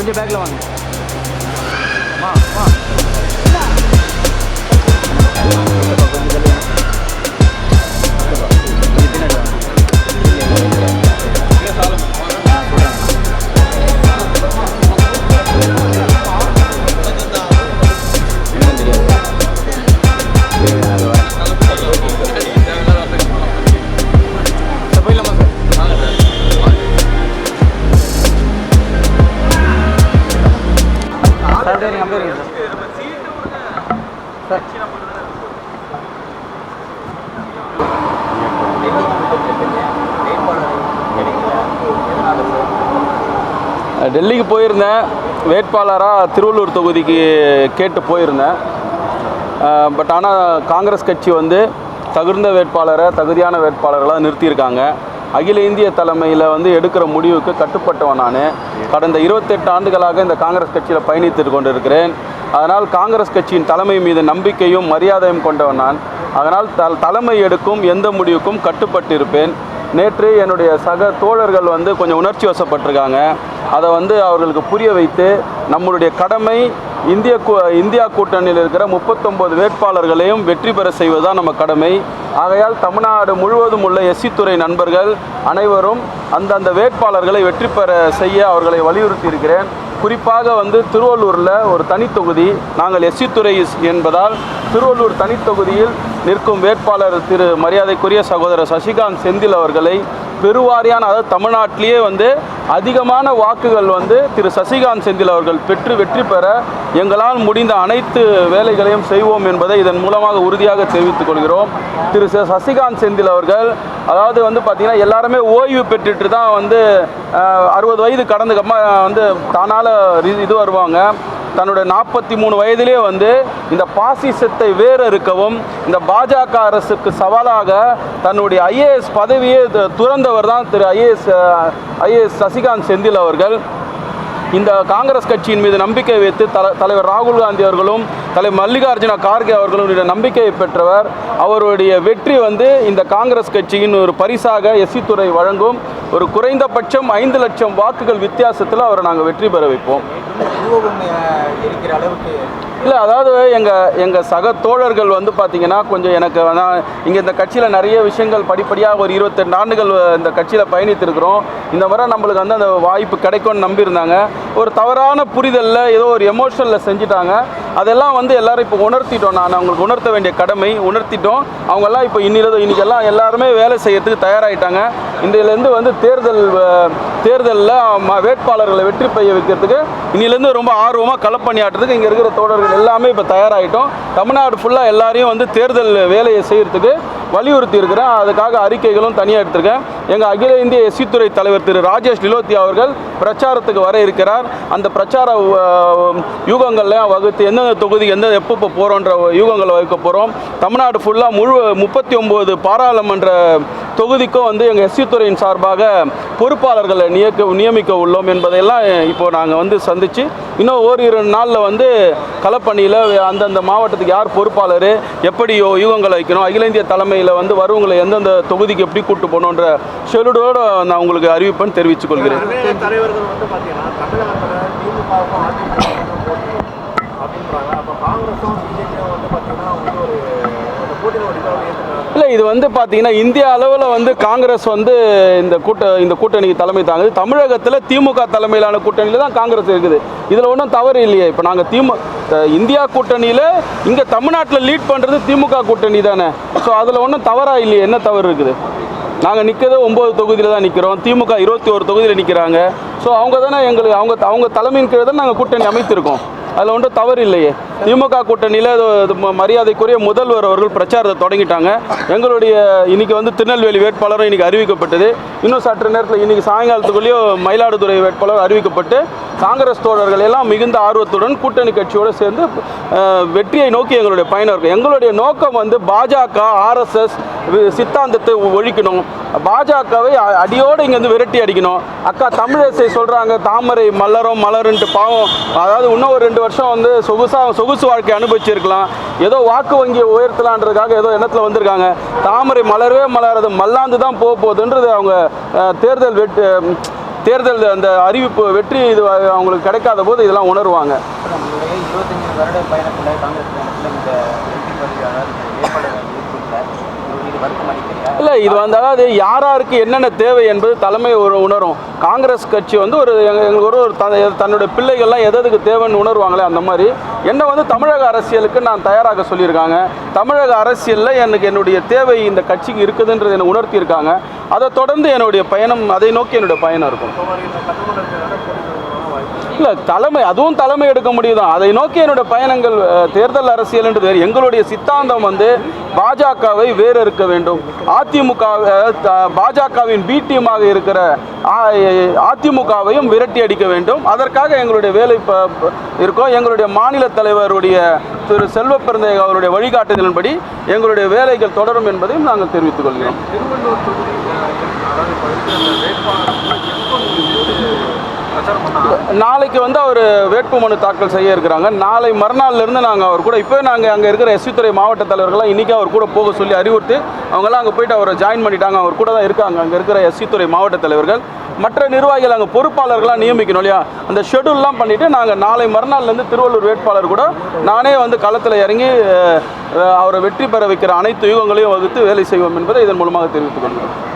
கொஞ்சம் பேக்கில் வாங்க. வா வா. சார். சார் டெல்லிக்கு போயிருந்தேன். வேட்பாளராக திருவள்ளூர் தொகுதிக்கு கேட்டு போயிருந்தேன். பட் ஆனால் காங்கிரஸ் கட்சி வந்து தகுந்த வேட்பாளரை தகுதியான வேட்பாளர்களாக நிறுத்தியிருக்காங்க. அகில இந்திய தலைமையில் வந்து எடுக்கிற முடிவுக்கு கட்டுப்பட்டவன் நான். கடந்த இருபத்தெட்டு ஆண்டுகளாக இந்த காங்கிரஸ் கட்சியில் பயணித்து கொண்டிருக்கிறேன். அதனால் காங்கிரஸ் கட்சியின் தலைமை மீது நம்பிக்கையும் மரியாதையும் கொண்டவன் நான். அதனால் த தலைமை எடுக்கும் எந்த முடிவுக்கும் கட்டுப்பட்டு இருப்பேன் நேற்று என்னுடைய சக தோழர்கள் வந்து கொஞ்சம் உணர்ச்சி வசப்பட்டிருக்காங்க. அதை வந்து அவர்களுக்கு புரிய வைத்து நம்மளுடைய கடமை இந்திய கூ இந்தியா கூட்டணியில் இருக்கிற முப்பத்தொம்போது வேட்பாளர்களையும் வெற்றி பெற செய்வதுதான் நம்ம கடமை. ஆகையால் தமிழ்நாடு முழுவதும் உள்ள எஸ்சி துறை நண்பர்கள் அனைவரும் அந்தந்த வேட்பாளர்களை வெற்றி பெற செய்ய அவர்களை வலியுறுத்தி இருக்கிறேன் குறிப்பாக வந்து திருவள்ளூரில் ஒரு தனித்தொகுதி நாங்கள் எஸ்சி துறை என்பதால் திருவள்ளூர் தனித்தொகுதியில் நிற்கும் வேட்பாளர் திரு மரியாதைக்குரிய சகோதரர் சசிகாந்த் செந்தில் அவர்களை பெருவாரியான அதாவது தமிழ்நாட்டிலேயே வந்து அதிகமான வாக்குகள் வந்து திரு சசிகாந்த் செந்தில் அவர்கள் பெற்று வெற்றி பெற எங்களால் முடிந்த அனைத்து வேலைகளையும் செய்வோம் என்பதை இதன் மூலமாக உறுதியாக தெரிவித்துக் கொள்கிறோம். திரு ச- சசிகாந்த் செந்தில் அவர்கள் அதாவது வந்து பார்த்திங்கன்னா எல்லாருமே ஓய்வு பெற்றுட்டு தான் வந்து அறுபது வயது கடந்துக்கமா வந்து தானால் இது வருவாங்க. தன்னுடைய நாற்பத்தி மூணு வயதிலே வந்து இந்த பாசிசத்தை வேற இருக்கவும் இந்த பாஜக அரசுக்கு சவாலாக தன்னுடைய ஐஏஎஸ் பதவியை துறந்தவர் தான் திரு ஐஏஎஸ் ஐஏஎஸ் சசிகாந்த் செந்தில் அவர்கள். இந்த காங்கிரஸ் கட்சியின் மீது நம்பிக்கை வைத்து தல தலைவர் ராகுல் காந்தி அவர்களும் தலைவர் மல்லிகார்ஜுன கார்கே அவர்களுடைய நம்பிக்கையை பெற்றவர். அவருடைய வெற்றி வந்து இந்த காங்கிரஸ் கட்சியின் ஒரு பரிசாக எஸ்சி துறை வழங்கும் ஒரு குறைந்தபட்சம் ஐந்து லட்சம் வாக்குகள் வித்தியாசத்தில் அவரை நாங்கள் வெற்றி பெற வைப்போம். இருக்கிற அளவுக்கு இல்லை அதாவது எங்கள் எங்கள் சக தோழர்கள் வந்து பார்த்திங்கன்னா கொஞ்சம் எனக்கு நான் இங்கே இந்த கட்சியில் நிறைய விஷயங்கள் படிப்படியாக ஒரு இருபத்தெண்டு ஆண்டுகள் இந்த கட்சியில் பயணித்திருக்கிறோம். இந்த முறை நம்மளுக்கு வந்து அந்த வாய்ப்பு கிடைக்கும்னு நம்பியிருந்தாங்க. ஒரு தவறான புரிதலில் ஏதோ ஒரு எமோஷனில் செஞ்சுட்டாங்க. அதெல்லாம் வந்து எல்லாரும் இப்போ உணர்த்திட்டோம். நான் அவங்களுக்கு உணர்த்த வேண்டிய கடமை உணர்த்திட்டோம். அவங்கெல்லாம் இப்போ இன்னில இன்றைக்கெல்லாம் எல்லாருமே வேலை செய்யறதுக்கு தயாராகிட்டாங்க இன்றையிலேருந்து வந்து தேர்தல் தேர்தலில் வேட்பாளர்களை வெற்றி பெய்ய வைக்கிறதுக்கு இன்னிலேருந்து ரொம்ப ஆர்வமாக களப்பணியாட்டுறதுக்கு இங்கே இருக்கிற தோழர்கள் எல்லாமே இப்போ தயாராகிட்டோம் தமிழ்நாடு ஃபுல்லாக எல்லாரையும் வந்து தேர்தல் வேலையை செய்கிறதுக்கு வலியுறுத்தி இருக்கிறேன் அதுக்காக அறிக்கைகளும் தனியாக எடுத்திருக்கேன். எங்கள் அகில இந்திய எஸ்சித்துறை தலைவர் திரு ராஜேஷ் நிலோத்தி அவர்கள் பிரச்சாரத்துக்கு வர இருக்கிறார். அந்த பிரச்சார யூகங்கள்லாம் வகுத்து எந்தெந்த தொகுதி எந்த எப்பப்போ போகிறோன்ற யூகங்களை வகுக்க போகிறோம் தமிழ்நாடு ஃபுல்லாக முழு முப்பத்தி ஒம்பது பாராளுமன்ற தொகுதிக்கும் வந்து எங்கள் எஸ்சி துறையின் சார்பாக பொறுப்பாளர்களை நியக்க நியமிக்க உள்ளோம் என்பதையெல்லாம் இப்போது நாங்கள் வந்து சந்தித்து இன்னும் ஓரிரு நாளில் வந்து களப்பணியில் அந்தந்த மாவட்டத்துக்கு யார் பொறுப்பாளர் எப்படி யூகங்களை வைக்கணும் அகில இந்திய தலைமையில் வந்து வருவங்களை எந்தெந்த தொகுதிக்கு எப்படி கூப்பிட்டு போகணுன்ற ஷெடியூலோடு நான் உங்களுக்கு அறிவிப்பேன் தெரிவித்துக் கொள்கிறேன். தலைவர்கள் வந்து பார்த்தீங்கன்னா தமிழகத்தில் அப்படின்றாங்க. அப்போ காங்கிரஸும் பிஜேபியும் வந்து பார்த்தீங்கன்னா வந்து ஒரு இல்லை இது வந்து பார்த்தீங்கன்னா இந்திய அளவில் வந்து காங்கிரஸ் வந்து இந்த கூட்ட இந்த கூட்டணிக்கு தலைமை தாங்குது. தமிழகத்தில் திமுக தலைமையிலான கூட்டணியில் தான் காங்கிரஸ் இருக்குது. இதில் ஒன்றும் தவறு இல்லையே. இப்போ நாங்கள் திமு இந்தியா கூட்டணியில் இங்கே தமிழ்நாட்டில் லீட் பண்ணுறது திமுக கூட்டணி தானே. ஸோ அதில் ஒன்றும் தவறாக இல்லையே? என்ன தவறு இருக்குது? நாங்கள் நிற்கிறது ஒம்பது தொகுதியில் தான் நிற்கிறோம் திமுக இருபத்தி ஒரு தொகுதியில் நிற்கிறாங்க ஸோ அவங்க தானே எங்களுக்கு அவங்க அவங்க தலைமையின் கீழே தான் நாங்கள் கூட்டணி அமைத்திருக்கோம். அதில் ஒன்றும் தவறு இல்லையே. திமுக கூட்டணியில் மரியாதைக்குரிய முதல்வர் அவர்கள் பிரச்சாரத்தை தொடங்கிட்டாங்க. எங்களுடைய இன்னைக்கு வந்து திருநெல்வேலி வேட்பாளரும் இன்னைக்கு அறிவிக்கப்பட்டது. இன்னும் சற்று நேரத்தில் இன்னைக்கு சாயங்காலத்துக்குள்ளேயும் மயிலாடுதுறை வேட்பாளர் அறிவிக்கப்பட்டு காங்கிரஸ் தோழர்கள் எல்லாம் மிகுந்த ஆர்வத்துடன் கூட்டணி கட்சியோடு சேர்ந்து வெற்றியை நோக்கி எங்களுடைய பயணம் இருக்கும் எங்களுடைய நோக்கம் வந்து பாஜக ஆர்எஸ்எஸ் சித்தாந்தத்தை ஒழிக்கணும். பாஜகவை அ- அடியோடு இங்கேருந்து விரட்டி அடிக்கணும். அக்கா தமிழிசை சொல்கிறாங்க தாமரை மலரும் மலருன்ட்டு பாவம். அதாவது இன்னும் ஒரு ரெண்டு வருஷம் வந்து சொகுசாக சொகுசு வாழ்க்கை அனுபவிச்சிருக்கலாம். ஏதோ வாக்கு வங்கியை உயர்த்தலான்றதுக்காக ஏதோ எண்ணத்தில் வந்திருக்காங்க. தாமரை மலரவே மலரது மல்லாந்து தான் போக போகுதுன்றது அவங்க தேர்தல் வெட்டு தேர்தல் அந்த அறிவிப்பு வெற்றி இது அவங்களுக்கு கிடைக்காத போது இதெல்லாம் உணருவாங்க நம்மளுடைய இருபத்தஞ்சு வருட பயணத்தில் காங்கிரஸ் பயணத்தில் இந்த எம்பி பதவி அதாவது இந்த வேட்பாளர் இல்லை இது வருத்தம் அளிக்கிறீங்க இல்லை இது வந்து அதாவது யார் யாருக்கு என்னென்ன தேவை என்பது தலைமை ஒரு உணரும். காங்கிரஸ் கட்சி வந்து ஒரு எங்க- எங்களுக்கு ஒரு ஒரு தன்னுடைய பிள்ளைகள்லாம் எது எதுக்கு தேவைன்னு உணர்வாங்களே அந்த மாதிரி. என்ன வந்து தமிழக அரசியலுக்கு நான் தயாராக சொல்லியிருக்காங்க. தமிழக அரசியலில் எனக்கு என்னுடைய தேவை இந்த கட்சிக்கு இருக்குதுன்றது என்னை உணர்த்தியிருக்காங்க. அதை தொடர்ந்து என்னுடைய பயணம் அதை நோக்கி என்னுடைய பயணம் இருக்கும் இப்போ வரை இந்த சட்டமன்றத்தில் போட்டி போடுறதுக்கான வாய்ப்பு இல்லை தலைமை அதுவும் தலைமை எடுக்க முடியுதான் அதை நோக்கி என்னுடைய பயணங்கள் தேர்தல் அரசியல் என்று வேறு எங்களுடைய சித்தாந்தம் வந்து பாஜகவை வேறு இருக்க வேண்டும். அதிமுக த- பாஜகவின் பி டீமாக இருக்கிற அதிமுகவையும் விரட்டி அடிக்க வேண்டும். அதற்காக எங்களுடைய வேலை இருக்கோம். எங்களுடைய மாநில தலைவருடைய திரு செல்வ பெருந்தகை அவருடைய வழிகாட்டுதலின்படி எங்களுடைய வேலைகள் தொடரும் என்பதையும் நாங்கள் தெரிவித்துக் கொள்கிறோம். நாளைக்கு வந்து அவர் வேட்புமனு தாக்கல் செய்ய இருக்கிறாங்க. நாளை மறுநாள்லேருந்து நாங்கள் அவர் கூட இப்போ நாங்கள் அங்கே இருக்கிற எஸ்வித்துறை மாவட்ட தலைவர்கள்லாம் இன்றைக்கி அவர் கூட போக சொல்லி அறிவுறுத்து அவங்கெல்லாம் அங்கே போயிட்டு அவரை ஜாயின் பண்ணிட்டாங்க. அவர் கூட தான் இருக்காங்க. அங்கே இருக்கிற எஸ்வித்துறை மாவட்ட தலைவர்கள். மற்ற நிர்வாகிகள் அங்கே பொறுப்பாளர்கள்லாம் நியமிக்கணும் இல்லையா? அந்த ஷெடியூல்லாம் பண்ணிவிட்டு நாங்கள் நாளை மறுநாள்லேருந்து திருவள்ளூர் வேட்பாளர் கூட நானே வந்து களத்தில் இறங்கி அவரை வெற்றி பெற வைக்கிற அனைத்து யுகங்களையும் வகுத்து வேலை செய்வோம் என்பதை இதன் மூலமாக தெரிவித்துக் கொள்கிறேன்